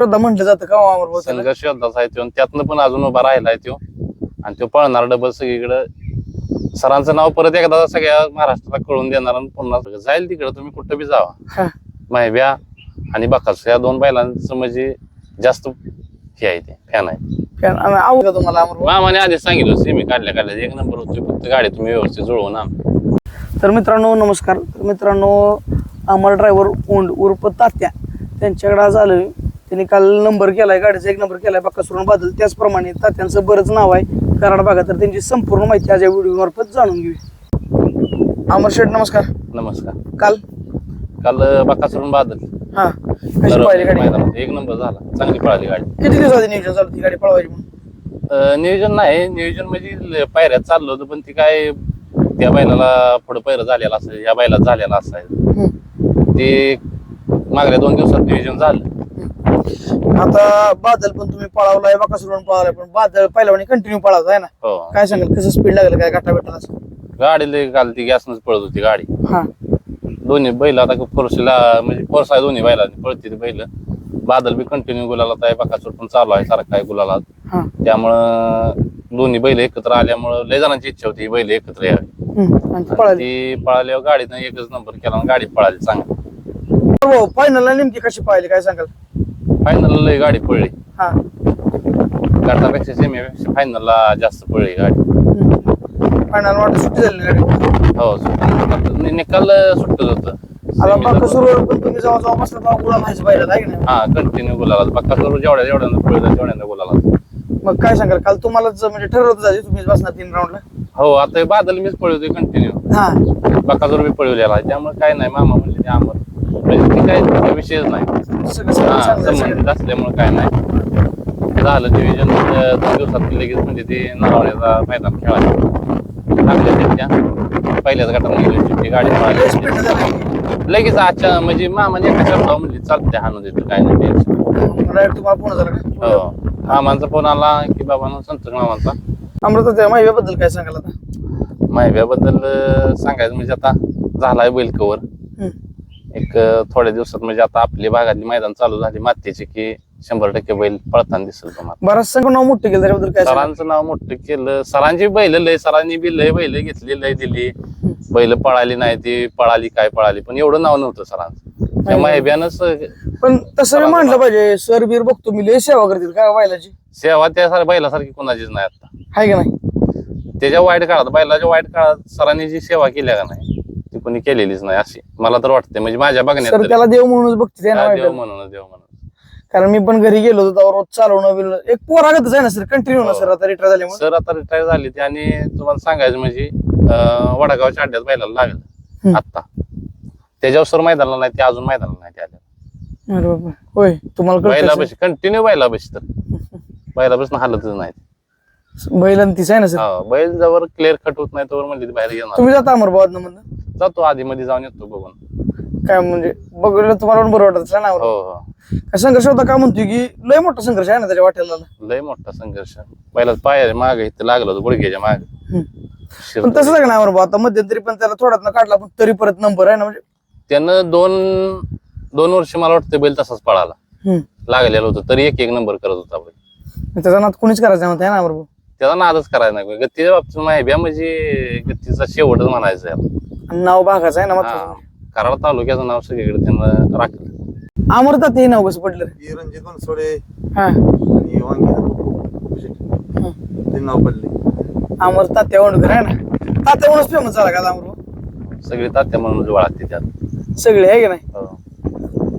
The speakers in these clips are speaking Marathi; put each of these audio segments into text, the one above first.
श्रद्धा म्हटलं जातं का अमर भाऊ त्याला? संघर्ष योद्धाचा आहे तो त्यातनं पण अजून उभा राहिलाय तो. आणि तो पळणार डबल सगळीकडे. सरांचं नाव परत एकदा सगळ्या महाराष्ट्राला कळून देणार आणि पुन्हा जाईल तिकडे. तुम्ही कुठं बी जावा. हा. माहिब्या आणि बकास या दोन बैलांचं म्हणजे जास्त हे आहे ते फॅन आहे. आणि का तुम्हाला अमर भाऊ? मामाने आधी सांगितलं सेमी काढल्या काढल्या. एक नंबर होती फक्त गाडी तुम्ही व्यवस्थित जुळवून आण. तर मित्रांनो नमस्कार. तर मित्रांनो अमर ड्रायव्हर ओंड उर्फ तात्या त्यांच्याकडे आज आलोय. त्यांनी काल नंबर केलाय गाडीचा एक नंबर केलाय बाकासुरून बादल. त्याचप्रमाणे तात्यांचं बरंच नाव आहे कराड भागात. तर त्यांची संपूर्ण माहिती आज या व्हिडिओ मार्फत जाणून घेऊया. अमर शेठ नमस्कार. नमस्कार. काल? काल बकासरून बादल. हा. कशी पाहिली गाडी? मैदानात. एक नंबर झाला. चांगली पळाली गाडी. किती दिवसाची नियोजन झालं ती गाडी पळवायची म्हणून? अं, नियोजन नाही. नियोजन म्हणजे पायऱ्यात चाललं होतं पण ती काय त्या बैलाला पुढं पैर झालेला असेल या बैलात झालेला हम्म. ते मागल्या दोन दिवसात नियोजन झालं. आता बादल पण तुम्ही पळावलाय बाकासुरून पळावलाय पण बादल पहिल्यावानी कंटिन्यू पळावत आहे ना? हो. काय सांगाल कसं स्पीड लागलं काय गाठा भेटला असं? गाडी लय काल ती गॅसनच पळत होती गाडी. हा. दोन्ही बैल आता फोर्सला म्हणजे फोर्स आहे दोन्ही बैला पळते ती बैल. बादल बी कंटिन्यू गुलालात आहे बकासूर पण चालू आहे सारखा आहे गुलालात. हा. त्यामुळं दोन्ही बैल एकत्र आल्यामुळं लय जणांची इच्छा होती ही बैल एकत्र यावी. हम्म. आणि ती पळाली. ती पळाल्यावर गाडीनं एकच नंबर केला आणि गाडी पळाली चांगली. हो फायनलला नेमकी कशी पाहिली काय सांगाल? फायनल लय गाडी पळली. हा. गटापेक्षा सेमीपेक्षा फायनलला जास्त पळली गाडी. फायनल वाटत सुट्टी झाली गाडी हो सुट्टी- नि- निकाल सुटत होत. आता पण तुम्ही जेव्हा जेव्हा बसला तेव्हा गुलाल व्हायचं पाहिलं आहे की नाही? हा कंटिन्यू बोलाला बक्का जेवढ्या जेवढ्यानं पळलं तेवढ्यानं बोलाला मग काय सांगाल? काल तुम्हालाच म्हणजे ठरवत जायचे तुम्हीच बसणार तीन राऊंडला हो आता हे बादल मीच पळवतोय कंटिन्यू हा. बकाजोर बी पळवलेला आहे. त्यामुळे काय नाही मामा म्हणले ते आमर म्हणजे ते काय विषयच नाही. हा. संबंधित असल्यामुळे काय नाही. झालं डिव्हिजन दोन दिवसात लगेच म्हणजे ते नारवण्याचा मैदान खेळायचं. लागल्या त्या पहिल्याच गटात गेली होती गाडी. लगेच आजच्या म्हणजे मामाने एका शब्दावर म्हणजे चालते हाणून देतो काय नाही तुम्हाला पुन्हा झालं का? हो. मामांचा फोन आला की बाबा संतोष मामांचा? अमृता त्या माहितीबद्दल काय सांगाल आता? माहिव्याबद्दल सांगायचं म्हणजे आता झालाय बैल कवर. एक थोड्या दिवसात म्हणजे आता आपली भागातली मैदान चालू झाली. मातीचे की शंभर टक्के बैल पळताना दिसेल तुम्हाला. बराच संघ नाव मोठं केलं त्याच्याबद्दल काय सांगाल? सरांचं नाव मोठं केलं. सरांची बैल लय सरांनी बी लय बैल घेतली लय दिली. बैल पळाली नाही ती पळाली काय पळाली पण एवढं नाव नव्हतं सरांचं. त्या माहिब्यानंच पण तसं मी मांडलं पाहिजे सर बीर बघतो मी लय सेवा करतील काय व्हायलाची सेवा त्या बैलासारखी कोणाचीच नाही आता. आहे का नाही? त्याच्या वाईट काळात बैलाच्या वाईट काळात सरांनी जी सेवा केली का नाही कोणी केलेलीच नाही अशी. मला तर वाटते म्हणजे माझ्या बघण्यात सर तरी. त्याला देव म्हणूनच बघते हा, देव. म्हणून देव म्हणून कारण मी पण घरी गेलो होतो तेव्हा रोज चालवणं बिलणं एक पोरागतच आहे ना सर? कंटिन्यू ना हो. सर आता रिटायर झाल्यामुळे. सर आता रिटायर झाली ती आणि तुम्हाला सांगायचं म्हणजे अं, वडागावच्या अड्ड्यात बैलाला लागलं. हम्म. आता त्याच्यावर सर मैदानाला नाही ते अजून मैदानाला नाही ते आले. अरे बाबा होय तुम्हाला बैला कळतं कंटिन्यू बैला बशी तर. बैला बसून हालतच नाही. बैल आणि तीच आहे ना सर? हा, बैल जवळ क्लिअर कट होत नाही तोवर म्हणजे ती बाहेर घेणार तुम्ही जाता अमरबाद मधनं जातो आधी मध्ये जाऊन येतो बघून. काय म्हणजे बघलं तुम्हाला पण बरं वाटत असेल ना हो? हो. काय संघर्ष होता का म्हणतोय की लय मोठा संघर्ष आहे ना त्याच्या वाटेला लय मोठा संघर्ष. पहिला पाय माग इथं लागलं होतं गुडघ्याच्या माग. पण तसं आहे ना अमरबाद आता मध्यंतरी पण त्याला थोड्यात काढला पण तरी परत नंबर आहे ना म्हणजे? त्यानं दोन दोन वर्ष मला वाटतं बैल तसाच पळाला. हम्म. लागलेलं होतं तरी एक एक नंबर करत होता बैल. त्याचा नाद कोणीच करायचा नव्हता है ना अमरभाऊ त्याचा नादच करायचा नाही. गतीच्या बाबतीत माहिती म्हणजे गतीचा शेवटच म्हणायचं याला. नाव भागाचं आहे ना हा. महत्वाचं? कराड तालुक्याचं नाव सगळीकडे त्यानं राखलं. अमरता ते नाव कसं पडलं? ही रणजित बनसोडे. हा. आणि वांगी ते नाव पडले. अमर तात्या वंडकर आहे ना? तात्या वंडच फेमस झाला का अमरभाऊ सगळी तात्या म्हणून वाळते त्यात. सगळे आहे की नाही? हो.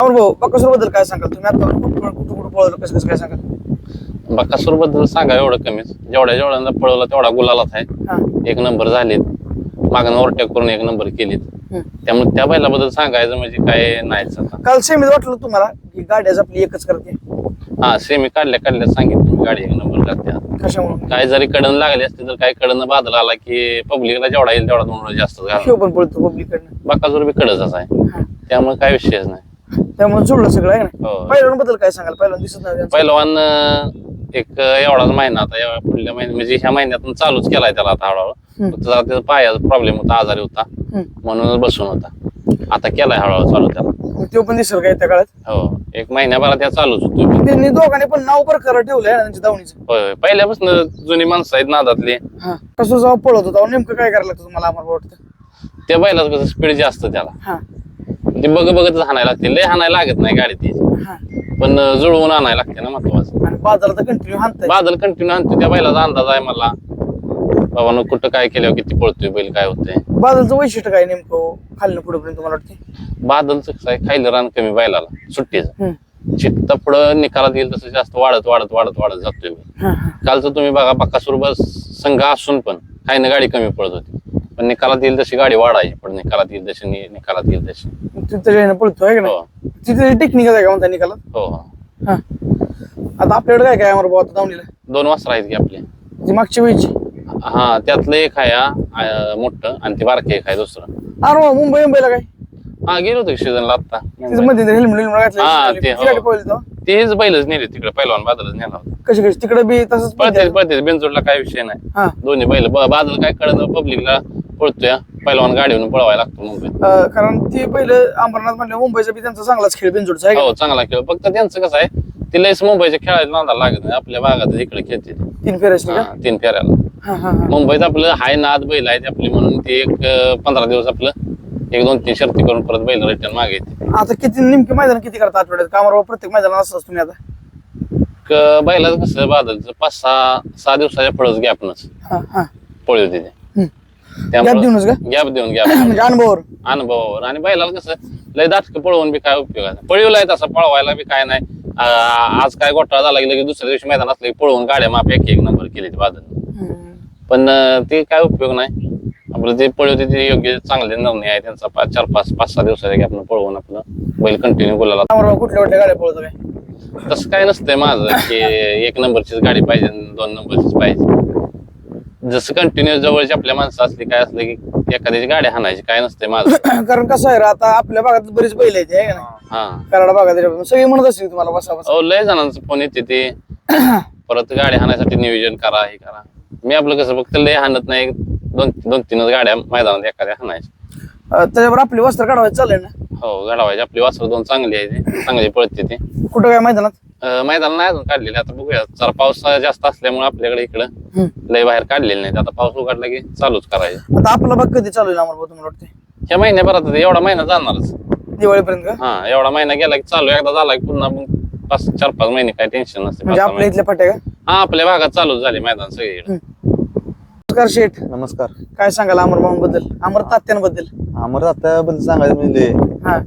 अमरभाऊ बकासूरबद्दल काय सांगाल तुम्ही? आता कुठं कुठं कुठं पळवलं कसं कसं काय सांगाल? बकासूरबद्दल सांगा एवढं कमीच. जेवढ्या जेवढ्यांदा पळवला तेवढा गुलालाच आहे. हा. एक नंबर झालेत. मागं ओव्हरटेक करून एक नंबर केलीत. त्यामुळे त्या बैलाबद्दल सांगायचं म्हणजे काय नाहीच आता. काल सेमीत वाटलं तुम्हाला की गाड्याच आपली एकच करते? हा सेमी काढल्या काढल्या सांगितलं मी गाडी एक नंबर करते कशामुळे? काय जरी कडन लागली असते तर काय कडन बादल आला की पब्लिकला जेवढा येईल तेवढा दोन जास्त शिव पण पळतो पब्लिककडनं. बकासूर बी कडच आहे. त्यामुळे काय विषयच नाही. त्यामुळे सोडलं सगळं आहे ना? हो. बद्दल काय सांगाल? पहिल्या दिसत नाही. पहिलवान एक एवढाच महिना आता पुढल्या महिन्यात म्हणजे ह्या महिन्यातून चालूच केलाय त्याला आता हळूहळू जरा त्याचा पायाचा प्रॉब्लेम होता आजारी होता. म्हणूनच बसून होता. आता केलाय हळूहळू चालू त्याला. तो पण दिसेल काय त्या काळात? हो एक महिन्याभरात त्या चालूच होतो. त्यांनी दोघांनी पण नाव बरं ठेवलंय ना त्यांच्या दावणीचं. होय होय. पहिल्यापासून जुनी माणसं आहेत नादातली. हा. कसं जेव्हा पळत होता. नेमकं काय करायला लागतं तुम्हाला आम्हाला वाटतं? त्या बैलाच कसं स्पीड जास्त त्याला. हा. ते बघ बघतच हाणायला लागते. लय हाणायला लागत नाही गाडी ती. हा. पण जुळवून आणायला लागते ना महत्वाचं. आणि बाजारात कंटिन्यू हाणताय. बादल कंटिन्यू आणतो त्या बैलाचा अंदाज आहे मला. बाबा कुठं काय केल्यावर किती पळतोय बैल काय होतंय? बाजारचं वैशिष्ट्य काय नेमकं? खाल्लं पुढे पर्यंत तुम्हाला वाटते बादलचं कसं आहे खायला रान कमी बैलाला सुट्टीचं. चित्ता पुढं निकालात येईल तसं जास्त वाढत वाढत वाढत वाढत जातोय बैल. हा, हा. कालचं तुम्ही बघा बक्कासूर बस संघ असून पण काही ना गाडी कमी पडत होती. पण निकालात येईल तशी गाडी वाढायची पण निकालात येईल तशी नि- निकालात येईल तशी. तिथं त्याच्यानं पळतोय का हो. नाही तिथे टेक्निक आहे का म्हणता निकाला हो हो. आता आपल्याकडे काय काय अमर भाऊ? आता दावणीला दोन वासर आहेत की आपले. ती मागच्या वेळची हा त्यातलं एक आहे हा, अं, मोठं आणि ते बारके एक आहे दुसरं. अरे वा, मुंबई मुंबईला काय? हा गेलो होतो सीझनला आता तिथं मध्ये हेल्मेट हेल्मेट हा, ते, घातलं हो. गाडी पळली तेव्हा. तेच बैलच नेले तिकडे पहिलवान बादलच नेला होता. कशी कशी? तिकडे बी तसंच पळते पळते. पळते बेंचोडला काय विषय नाही. हा. दोन्ही बैल ब- बादल काय कळत पब्लिकला पळतोय. पहिलवान गाडीवरून पळवायला लागतो मुंबईत. अं, कारण ते पहिलं अंबरनाथ म्हणलं मुंबईचा बी त्यांचा चांगलाच खेळ बिनजोडचा आहे का? हो चांगला खेळ. फक्त त्यांचं कसं आहे ते लयच मुंबईच्या खेळायला नांदा लागत नाही. आपल्या भागात इकडे खेळते ते. तीन का? हा, तीन फेऱ्याला. हा हा हा. मुंबईत आपलं हाय नाद बैल आहे आपली म्हणून ते एक अं, पंधरा दिवस आपलं एक दोन तीन शर्ती करून परत बैल रिटर्न मागे येते. आता किती नेमके मैदान किती करता आठवड्यात? कामावर प्रत्येक मैदानात असताच तुम्ही आता? क- बैलाचं कसं बादलचं पाच सहा सहा दिवसाच्या पुढंच गॅपनच हा हा. पळी होती ते. हम्म. त्यामुळं- Gap देऊनच का? गॅप देऊन गॅप म्हणजे अनुभवावर. अनुभवावर. आणि बैलाला कसं लय दाटक पळवून बी काय उपयोग आहे? पळवलाय तसा पळवायला बी काय नाही. आज काय घोटाळा झाला की लगेच दुसऱ्या दिवशी मैदान असलं की पळवून गाड्या माप एक एक नंबर केली ते हम्म. पण ते काय उपयोग नाही. आपलं ते पळवते ते योग्य चांगले निर्णय आहे त्यांचा पाच चार पाच पाच सहा दिवसाच्या गॅपनं पळवून आपलं बैल कंटिन्यू बोलायला कुठल्या कुठल्या गाड्या पळतो तसं काय नसतंय माझं की एक नंबरचीच गाडी पाहिजे दोन नंबरचीच पाहिजे. जसं कंटिन्यू जवळची आपल्या माणसं असली काय असलं की एखाद्याची गाडी हाणायची काय नसतंय माझं. कारण कसं आहे रे, आता आपल्या भागात बरीच बैल आहेत आहे का नाही? हा. कराड भागात. सगळी म्हणत असतील तुम्हाला बसा बसा. अहो लय जणांचं फोन येते ते. परत गाडी हाणायसाठी नियोजन करा हे करा. मी आपलं कसं फक्त लय हाणत नाही दोन दोन तीनच गाड्या मैदानात एखाद्या हाणायच्या. अं, त्याच्यावर आपली वस्त्र काढवायचं चालेल ना? हो घडावायची आपली वासर दोन चांगली आहे ते. चांगली पळते ते. कुठं काय मैदानात? मैदान नाही अजून काढलेले. आता बघूया. जरा पाऊस जास्त असल्यामुळे आपल्याकडे इकडं. लय बाहेर काढलेले नाही आता पाऊस उघडला की चालूच करायचं. आता आपला भाग कधी चालू आहे अमर भाऊ तुम्हाला वाटते ह्या महिन्याभरात एवढा महिना जाणारच. दिवाळीपर्यंत का? हा एवढा महिना गेला की चालू एकदा झाला की पुन्हा मग पाच चार पाच महिने काय टेन्शन नसते. म्हणजे पाच आपल्या इथल्या फाट्या का. हा आपल्या भागात चालूच झाले मैदान सगळीकडे. नमस्कार शेठ. नमस्कार. काय सांगाल अमरबद्दल अमर तात्यांबद्दल? आम्हाला आता बद्दल सांगायचं म्हणजे हा.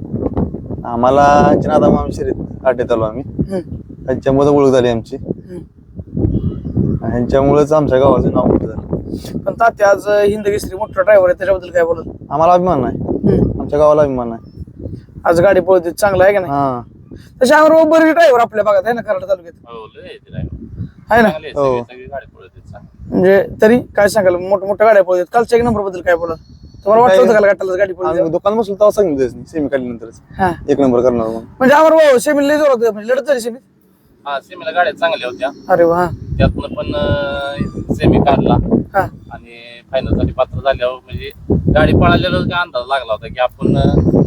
आम्हाला नादा मामी शरीर अड्ड्यात आलो आम्ही. हम्म. ह्यांच्यामुळे ओळख झाली आमची. ह्यांच्यामुळेच आमच्या गावाचं नाव मोठं झालं. पण तात्या आज हिंद केसरी मोठा ड्रायव्हर आहे त्याच्याबद्दल काय बोलत आम्हाला अभिमान आहे आमच्या गावाला अभिमान आहे आज गाडी पळते चांगलं आहे का नाही? हा. तसे अमर बरेच ड्रायव्हर आपल्या भागात आहे ना कराड तालुक्यात? हो, लय आहे ते driver. आहे ना? चांगली हो. सगळी- गाडी पळते चांगली. म्हणजे तरी काय सांगाल मोठ्या मोठ्या गाड्या पळतात कालच्या एक नंबरबद्दल काय बोला तुम्हाला वाटलं होतं गाडी आम्ही दुकान बसलो तेव्हा सांगितलं सेमी काढल्यानंतरच हा. एक नंबर करणार म्हणून. म्हणजे अमर भाऊ सेमी लय जोरात म्हणजे लढत झाली सेमी हा सेमीला गाड्या चांगल्या होत्या. अरे वा. त्यातनं पण सेमी काढला हा. आणि फायनलसाठी पात्र झाल्यावर म्हणजे गाडी पळालेला काय अंदाज लागला होता की आपण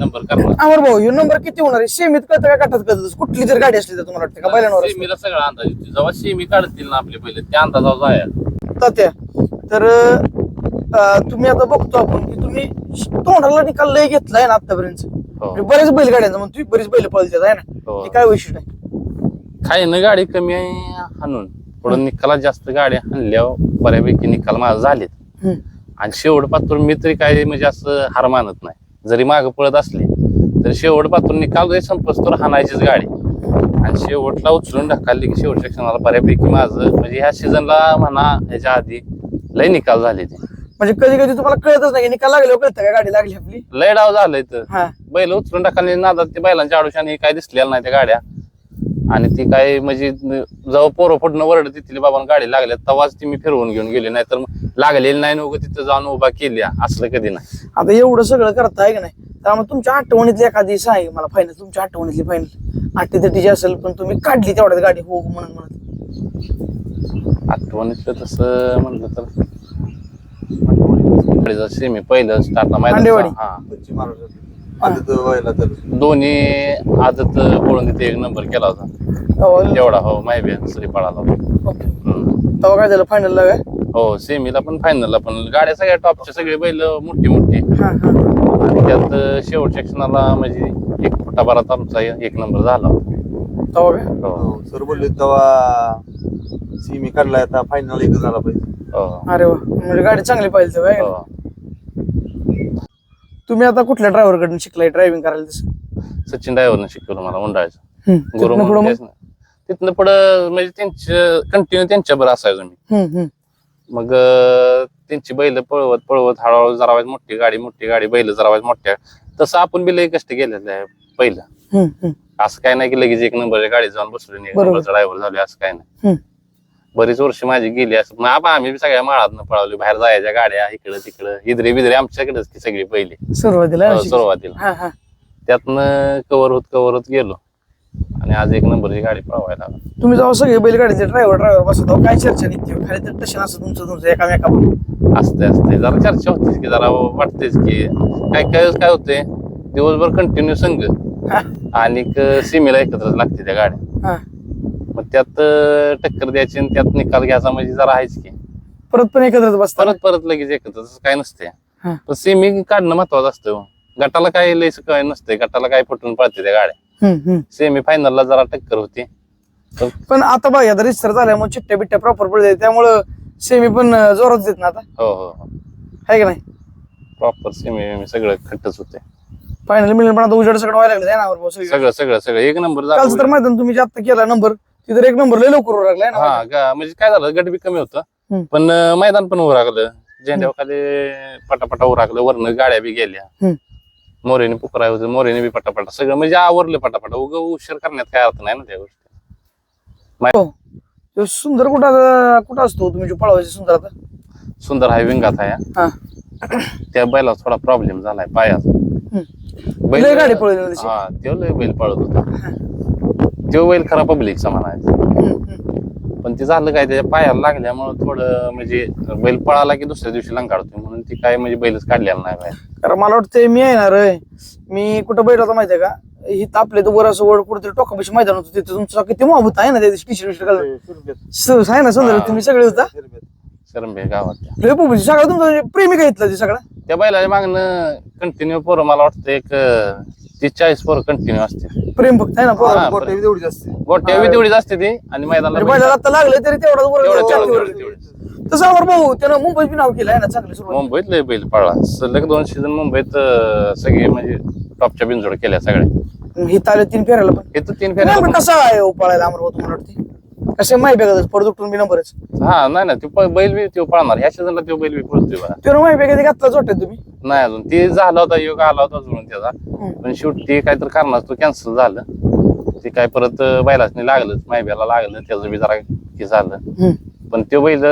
नंबर करणार. अमर भाऊ हे नंबर किती होणार आहे? सेमीत कळतं का काठात कळतं? कुठली जर गाडी असली तर तुम्हाला वाटतं का बैलांवर असतं? सेमीला सगळा अंदाज येतो. जेव्हा सेमी काढतील ना आपले पहिले त्या अंदाजावर तात्या तर अं, तुम्ही आता बघतो आपण की तुम्ही तोंडाला निकाल लय घेतलाय ना आतापर्यंत म्हणजे बरेच बैलगाड्यांचा तुम्ही बरीच बैल पळतात आहे ना? हो. हे काय वैशिष्ट्य आहे? काही ना गाडी कमी आहे हाणून. पुढे निकालात जास्त गाड्या हाणल्यावर बऱ्यापैकी निकाल माझा झालेत. आणि शेवट पातूर मी तरी काय म्हणजे असं हार मानत नाही. जरी माग पळत असली तर शेवट पातूर निकाल जरी संपस्तोर हाणायचीच गाडी. आणि शेवटला उचलून ढकलली की शेवट सेक्शनला बऱ्यापैकी माझं म्हणजे ह्या सीझनला म्हणा ह्याच्या आधी लय निकाल झाले ते. म्हणजे कधी कधी तुम्हाला कळतच नाही निकाल लागल्यावर कळतं का गाडी लागली आपली? लय डाव झालंय तर बैल उचलून टाकले नादात ते बैलांच्या आडोशाने काय दिसलेलं नाही त्या गाड्या. आणि ती काय म्हणजे जेव्हा पोरं फुटणं वरड तिथली बाबा गाडी लागल्या तेव्हाच ती मी फिरवून घेऊन गेली. नाही तर लागलेली नाही न उगं तिथं जाऊन उभा केली. असलं कधी नाही. आता एवढं सगळं करता आहे का नाही त्यामुळे तुमच्या आठवणीतली एखादी सांग मला फायनल तुमच्या आठवणीतली फायनल आठी तटीची असेल पण तुम्ही काढली तेवढ्यात गाडी हो म्हणून म्हणत आठवणीतलं तसं म्हणलं तर सेमी पहिलं स्टार्टला हा. पश्चिम महाराष्ट्रात. आदित व्हायला तर. दोन्ही आदत पळून तिथे एक नंबर केला होता. तेवढा हो माहिती श्री पळाला होता. तेव्हा काय झालं? फायनलला काय? हो सेमीला पण फायनलला पण. गाड्या सगळ्या टॉपच्या सगळे बैल मोठी मोठी. हा हा. आणि त्यात शेवटच्या क्षणाला म्हणजे एक फुटाभरात आमचा एक नंबर झाला काय? हो. सर बोलले तेव्हा सिमी काढलाय आता फायनल एक झाला पाहिजे. हो. अरे वा. म्हणजे गाडी चांगली पाहिजे? हो. तुम्ही आता कुठल्या ड्रायव्हरकडून शिकलाय ड्रायव्हिंग करायला तसं सचिन ड्रायव्हरनं शिकवलं मला उंडाळायचं हम्म. गुरु तिथनं पुढं म्हणून मग? तेच ना. तिथनं पुढं म्हणजे त्यांच्या कंटिन्यू त्यांच्यावर असायचो मी हम्म, हम्म. मग अं, त्यांची बैल पळवत पळवत हळूहळू जरावायच मोठी गाडी मोठी गाडी बैल जरावायच मोठ्या तसं आपण बी लई कष्ट केलेलं आहे पहिलं हम्म, हम्म. असं काय नाही की लगेच एक नंबरच्या गाडीत जाऊन बसलो आणि एक बरोबर. नंबरचा ड्रायव्हर झालो असं काय नाही हम्म. बरीच वर्ष माझी गेली असं. मग आबा आम्ही बी सगळ्या माळात पळवली बाहेर जायच्या गाड्या इकडं तिकडं. इदरे बिदरे आमच्याकडेच की सगळी पहिली. सुरुवातीला सुरुवातीला. हा हा. त्यातनं कवर होत कवर होत गेलो. आणि आज एक नंबरची गाडी पळवायला लागलो. तुम्ही जेव्हा सगळे बैलगाडीचे ड्रायव्हर ड्रायव्हर बसतो काय चर्चा निघते हो? खाली तर टशन असं तुमचं तुमचं एकामेका असते असते जरा चर्चा होतीच की जरा वाटतेच की. काय काय काय होते दिवसभर कंटिन्यू संघ. हा. आणि सीमेला एकत्रच लागते त्या गाड्या. हा. मग त्यात टक्कर द्यायची आणि त्यात निकाल घ्यायचा म्हणजे जरा आहेच की. परत पण एकत्रच बसतात परत परत लगेच एकत्र काय नसते हा. पण सेमी काढणं महत्वाचं असतं हो. गटाला काय लयच काय नसते गटाला काय फुटून पळते त्या गाड्या. हम्म, हम्म. सेमी फायनलला जरा टक्कर होती. पण आता बघा आता रिस्टर झाल्यामुळे चिट्ट्या बिट्ट्या प्रॉपर पडते त्यामुळं सेमी पण अं, जोरात देत ना आता? हो हो हो. आहे का नाही? प्रॉपर सेमी सगळं खट्टच होते फायनल मिळून पण आता उजेड सगळं व्हायला लागलं ना सगळं सगळं सगळं सगळं. एक नंबर कालचं तर मैदान तुम्ही जे आता केला नंबर तिथं एक नंबर लय लवकर होऊ लागलाय ना? हा गा- म्हणजे काय झालं गट बी कमी होतं. पण अं, मैदान पण उरागलं झेंड्यावर खाली पटापटा उरागलं वरनं गाड्या बी गेल्या. मोरेने पुकराय होते मोरेने बी पटापटा. सगळं म्हणजे आवरलं पटापटा. उग उशीर करण्यात काय अर्थ नाही ना त्या गोष्टी. हो. तो सुंदर कुठं आता- कुठं असतो तुम्ही जो पळवायचे सुंदर आता? सुंदर हाय विंगात आहे हा. त्या बैला थोडा प्रॉब्लेम झालाय पायाचा. बैल लय गाडी पळवली ना तशी. हा तो लय बैल पळत होता. बैल खरा पब्लिकचा म्हणायचा. पण ते झालं काय त्याच्या पायाला लागल्यामुळं थोडं म्हणजे बैल पळाला की दुसऱ्या दिवशी लंगाडतो म्हणून ती काय म्हणजे बैलच काढलेला नाही बाहेर. कारण मला वाटतं मी आहे ना रे मी कुठं बैठ होता माहितीये का? इथं आपल्या तर असं वर कुठेतरी टोकापाशी मैदान होतं. तिथं तुमचं किती मोहबत आहे ना त्या दिवशी टी शर्ट घालून? आहे ना सुंदर. हा. तुम्ही सगळे होता? शरंबे गावात त्या. लय सगळं तुमचं म्हणजे प्रेमी इथलं ते सगळं. त्या बैलाच्या मागणं कंटिन्यू पोरं मला वाटतं एक अं, तीस चाळीस पोरं कंटिन्यू असते प्रेम फक्त आहे ना पोरं. हा. मोठे तेवढीच असते गोट्या बी तेवढीच असते ती आणि मैदानाला म्हणजे बैल- बैलाला आता लागले तरी तेवढा वर तेवढं- तेवढं- छातीवर. तेवढं- तेवढं. तसं आवर भाऊ त्यानं मुंबईत बी नाव केलं आहे ना चांगली सुरुवात. मुंबईत लय बैल पळला. सलग दोन सीझन मुंबईत अं, सगळे म्हणजे टॉपच्या बिनजोड केल्या सगळ्या. आले तीन फेरायला पण. इथं तीन नाही, फेऱ्या पण. कसा आहे हो पळायला अमर भाऊ तुम्हाला वाटते कसे माहिती बघा परत उठून बी नंबरच. हा नाही ना तो बैल बी तो पळणार. ह्या सीझनला तो बैल बी पळतोय बघा. तो माहिती कधी घातला वाटत तुम्ही? नाही अजून. ते झाला होता योग आला होता अजून त्याचा. पण शेवटी काहीतरी कारणास्तव कॅन्सल झालं. ते काय परत बैलाच नाही लागलंच. मायब्याला लागलं त्याचं बी जरा हे झालं. पण ते बैल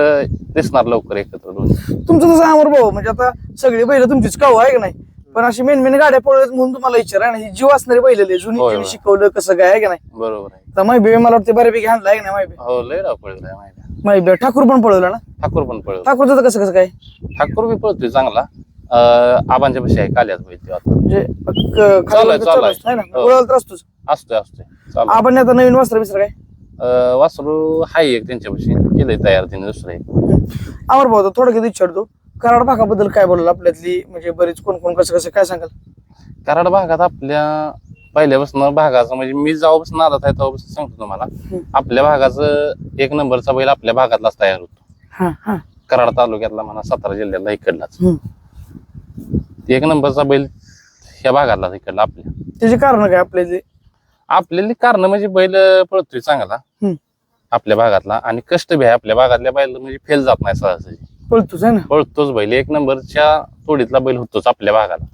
दिसणार लवकर एकत्र दोन तुमचं तसं अमर भाऊ म्हणजे आता सगळी बैल तुमचीच काव आहे का नाही? पण अशी मेन मेन गाड्या पळत म्हणून तुम्हाला विचार आहे ना ही जीव असणारी बैल जुनी होय, ज्यांनी होय. शिकवलं कसं काय आहे का नाही? बरोबर आहे. तर माहिती मला वाटते बऱ्यापैकी हाणला आहे का नाही माहिती हो लय राव माहिती माहिती ठाकूर पण पळवलं ना? ठाकूर पण पळतो ठाकूरचं तर कसं कसं काय? ठाकूर बी पळतोय चांगला. अं, आबांच्या पशी आहे काल्यात बैल तो आता. म्हणजे क- चालू आहे. असतं, है ना? हो. तर असतोच. असतोय असतोय. चालू आपण आता नवीन वस्त्र बिस्त्र काय? अं, वासरू हाय एक त्यांच्यापाशी केलंय तयार तिने दुसरं एक. अमर भाऊ थोडं किती विचारतो कराड भागाबद्दल काय बोलाल? आपल्यातली म्हणजे बरीच कोण कोण कसं कसं काय सांगाल? कराड भागात आपल्या पहिल्यापासून भागाचं म्हणजे मी जेव्हापासून नादात आहे तेव्हापासून सांगतो तुम्हाला. आपल्या भागाचं एक नंबरचा बैल आपल्या भागातलाच तयार होतो. कराड तालुक्यातला म्हणा सातारा जिल्ह्यातला इकडलाच. एक नंबरचा बैल ह्या भागातलाच इकडला आपल्या. त्याची कारण काय आपल्यातली? आपल्याला कारण म्हणजे बैल पळतोय चांगला. आपल्या भागातला आणि कष्ट बी आहे. आपल्या भागातल्या बैल म्हणजे फेल जात नाही सहजासहजी. पळतोच आहे ना? पळतोच बैल. एक नंबरच्या तोडीतला बैल होतोच आपल्या भागाला.